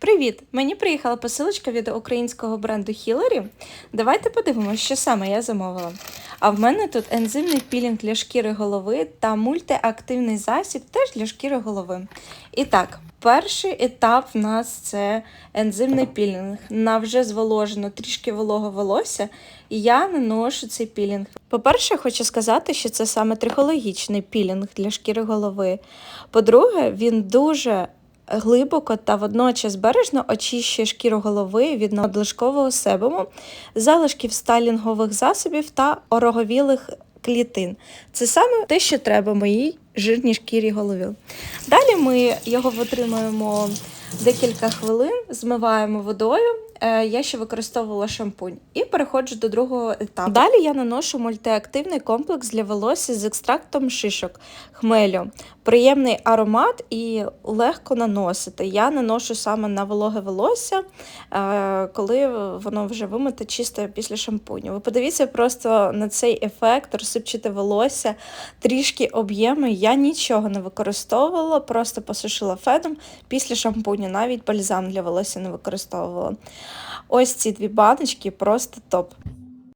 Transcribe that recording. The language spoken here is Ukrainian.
Привіт! Мені приїхала посилочка від українського бренду Hillary. Давайте подивимося, що саме я замовила. А в мене тут ензимний пілінг для шкіри голови та мультиактивний засіб теж для шкіри голови. І так, перший етап в нас це ензимний пілінг. На вже зволожено трішки волого волосся, і я наношу цей пілінг. По-перше, хочу сказати, що це саме трихологічний пілінг для шкіри голови. По-друге, він дуже глибоко та водночас бережно очищує шкіру голови від надлишкового себуму, залишків стайлінгових засобів та ороговілих клітин. Це саме те, що треба моїй жирній шкірі голові. Далі ми його витримуємо декілька хвилин, змиваємо водою. Е, Я ще використовувала шампунь і переходжу до другого етапу. Далі я наношу мультиактивний комплекс для волосся з екстрактом шишок, хмелю. Приємний аромат і легко наносити. Я наношу саме на вологе волосся, е, коли воно вже вимите чисто після шампуню. Ви подивіться просто на цей ефект, розсипчате волосся, трішки об'єми. Я нічого не використовувала, просто посушила феном після шампуню, навіть бальзам для волосся не використовувала. Ось ці дві баночки просто топ.